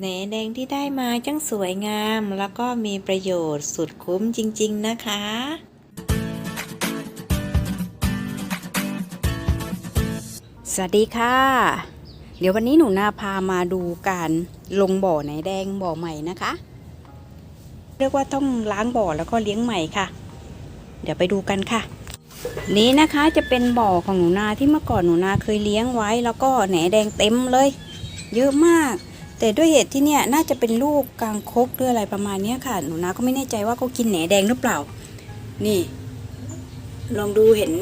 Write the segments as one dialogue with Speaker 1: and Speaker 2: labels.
Speaker 1: แหนแดงที่ได้มาจังสวยงาม แล้วก็มีประโยชน์สุดคุ้มจริง ๆ นะคะ
Speaker 2: สวัสดีค่ะ เดี๋ยววันนี้หนูนาพามาดูการลงบ่อไหนแดงบ่อใหม่นะคะ เรียกว่าต้องล้างบ่อแล้วก็เลี้ยงใหม่ค่ะ เดี๋ยวไปดูกันค่ะ นี้นะคะจะเป็นบ่อของหนูนาที่เมื่อก่อนหนูนาเคยเลี้ยงไว้ แล้วก็แหนแดงเต็มเลย เยอะมาก แต่ด้วยเหตุที่เนี่ยน่าจะเป็นลูกกลางคกหรืออะไรประมาณนี้ค่ะ หนูนาก็ไม่แน่ใจว่าเขากินแหนแดงหรือเปล่า นี่ ลองดูเห็น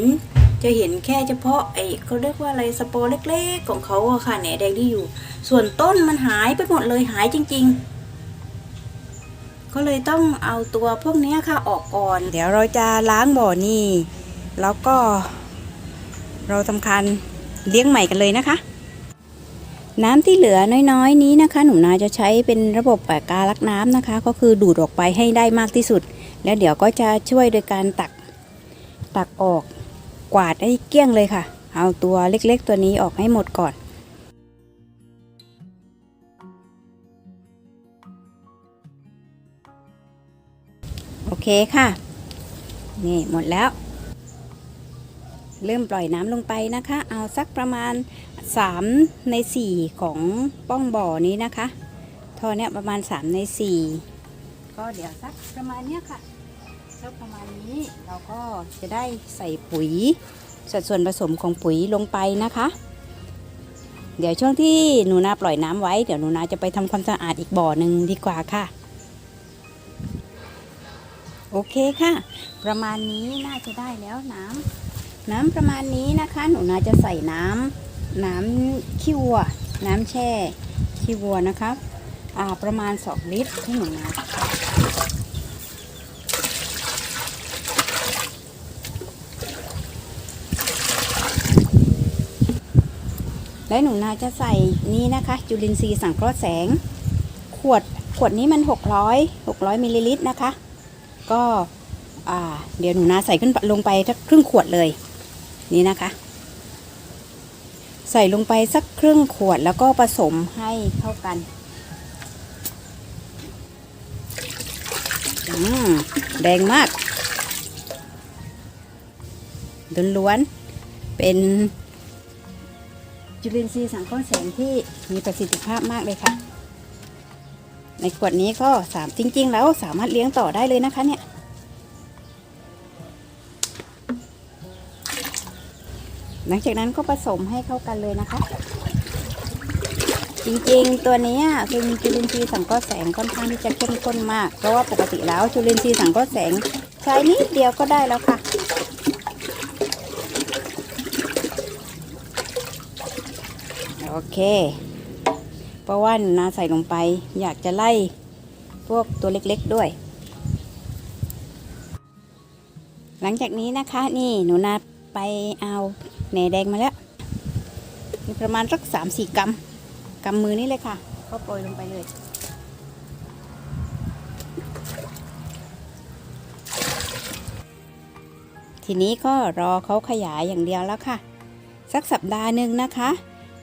Speaker 2: จะเห็นแค่เฉพาะไอ้เขาเรียกว่าอะไรสปอร์เล็กๆ ของเขาอะค่ะแหนแดงที่อยู่ ส่วนต้นมันหายไปหมดเลยหายจริง ๆ ก็เลยต้องเอาตัวพวกนี้ค่ะออกก่อน เดี๋ยวเราจะล้างบ่อนี่ แล้วก็ เราทำการเลี้ยงใหม่กันเลยนะคะ น้ำที่เหลือน้อยๆ นี้นะคะ หนูนาจะใช้เป็นระบบแปะการลักน้ำนะคะ ก็คือดูดออกไปให้ได้มากที่สุด แล้วเดี๋ยวก็จะช่วยโดยการตักตักออกกวาดให้เกลี้ยงเลยค่ะ เอาตัวเล็กๆ ตัวนี้ออกให้หมดก่อนโอเคค่ะ นี่หมดแล้ว เริ่มปล่อยน้ำลงไปนะคะ เอาสักประมาณ 3 ใน 4 ของป้องบ่อนี้นะคะท่อเนี้ยประมาณ 3 ใน 4 ก็เดี๋ยวสักประมาณเนี้ยค่ะสักประมาณนี้เราก็จะได้ใส่ปุ๋ย สัดส่วนผสมของปุ๋ยลงไปนะคะ เดี๋ยวช่วงที่หนูนาปล่อยน้ำไว้ เดี๋ยวหนูนาจะไปทำความสะอาดอีกบ่อหนึ่งดีกว่าค่ะโอเคค่ะ ประมาณนี้น่าจะได้แล้วน้ำน้ำประมาณนี้นะคะ หนูนาจะใส่น้ำ น้ำขี้วัว น้ำแช่ขี้วัวนะคะประมาณ 2 ลิตรที่หนูนาและหนูนาจะใส่นี่นะคะ จุลินทรีย์สังเคราะห์แสง ขวดขวดนี้มัน 600 600มิลลิลิตรนะคะ ก็เดี๋ยวหนูนาใส่ขึ้นลงไปสักครึ่งขวดเลย นี่นะคะ ใส่ลงไปสักครึ่งขวดแล้วก็ผสมให้เข้ากันอืมแดงมากล้วนๆเป็นจุลินทรีย์สังเคราะห์แสงที่มีประสิทธิภาพมากเลยค่ะ ในขวดนี้ก็สามจริง ๆ แล้วสามารถเลี้ยงต่อได้เลยนะคะเนี่ย หลังจากนั้นก็ผสมให้เข้ากันเลยนะคะ จริงๆตัวนี้เป็นจุลินทรีย์สังเคราะห์แสงค่อนข้างที่จะเข้มข้นมาก เพราะว่าปกติแล้วจุลินทรีย์สังเคราะห์แสงใช้นิดเดียวก็ได้แล้วค่ะโอเค เพราะว่าหนูนาใส่ลงไป อยากจะไล่พวกตัวเล็กๆด้วย หลังจากนี้นะคะนี่หนูนาไปเอา แหนแดงมาแล้ว มีประมาณสักสามสี่กำกำมือนี่เลยค่ะ ก็โปรยลงไปเลยทีนี้ก็รอเขาขยายอย่างเดียวแล้วค่ะ สักสัปดาห์หนึ่งนะคะ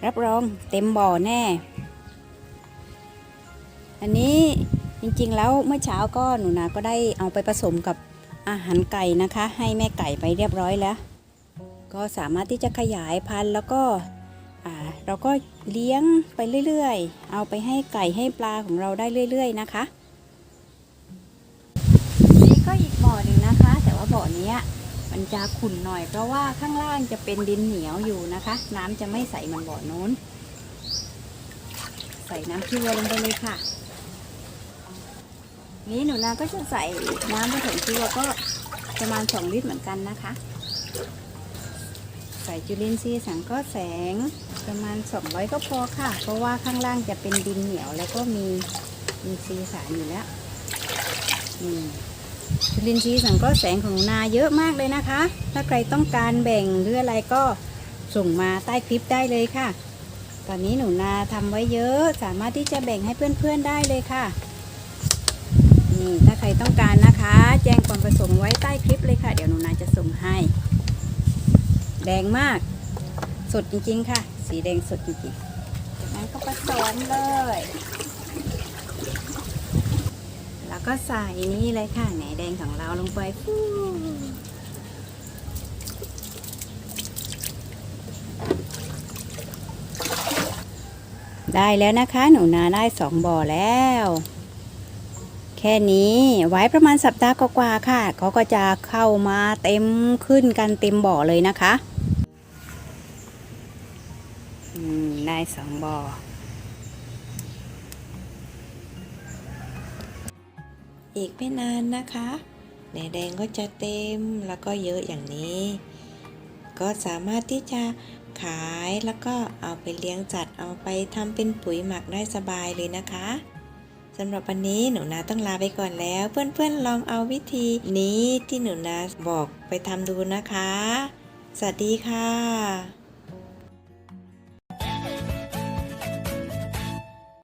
Speaker 2: รับรองเต็มบ่อแน่ อันนี้จริงๆแล้วเมื่อเช้าก็หนูนาก็ได้เอาไปผสมกับอาหารไก่นะคะ ให้แม่ไก่ไปเรียบร้อยแล้ว ก็สามารถที่จะขยายพันธุ์แล้วก็เราก็เลี้ยงไปเรื่อยๆ เอาไปให้ไก่ให้ปลาของเราได้เรื่อย ๆ นะคะนี่ก็อีกบ่อหนึ่งนะคะ แต่ว่าบ่อนี้มันจะขุ่นหน่อย เพราะว่าข้างล่างจะเป็นดินเหนียวอยู่นะคะ น้ำจะไม่ใสเหมันบ่อโน้น ใส่น้ำขี้วัวลงไปเลยค่ะ นี้หนูนาก็จะใส่น้ำผสมขี้วัวก็ประมาณ2ลิตรเหมือนกันนะคะ ใส่จุลินทรีย์สังเคราะห์แสงประมาณ 200 ก็พอค่ะ เพราะว่าข้างล่างจะเป็นดินเหนียวแล้วก็มีมีซีย์สารอยู่แล้วนี่จุลินทรีย์สังเคราะห์แสงของนาเยอะมากเลยนะคะ ถ้าใครต้องการแบ่งหรืออะไรก็ส่งมาใต้คลิปได้เลยค่ะ ตอนนี้หนูนาทำไว้เยอะ สามารถที่จะแบ่งให้เพื่อนๆได้เลยค่ะนี่ถ้าใครต้องการนะคะ แจ้งความประสงค์ไว้ใต้คลิปเลยค่ะ เดี๋ยวหนูนาจะส่งให้ แดงมาก สดจริงๆค่ะ สีแดงสดจริงๆจากนั้นก็ผสมเลย แล้วก็ใส่นี่เลยค่ะแหนแดงของเราลงไปฟูได้แล้วนะคะ หนูนาได้สองบ่อแล้ว แค่นี้ไว้ประมาณสัปดาห์กว่าๆค่ะเขาก็จะเข้ามาเต็มขึ้นกันเต็มบ่อเลยนะคะ อืม ได้สองบ่อ
Speaker 1: อีกไม่นานนะคะแหนแดงก็จะเต็มแล้วก็เยอะอย่างนี้ ก็สามารถที่จะขายแล้วก็เอาไปเลี้ยงจัดเอาไปทำเป็นปุ๋ยหมักได้สบายเลยนะคะสำหรับวันนี้หนูนาต้องลาไปก่อนแล้ว เพื่อนๆลองเอาวิธีนี้ที่หนูนาบอกไปทำดูนะคะ สวัสดีค่ะ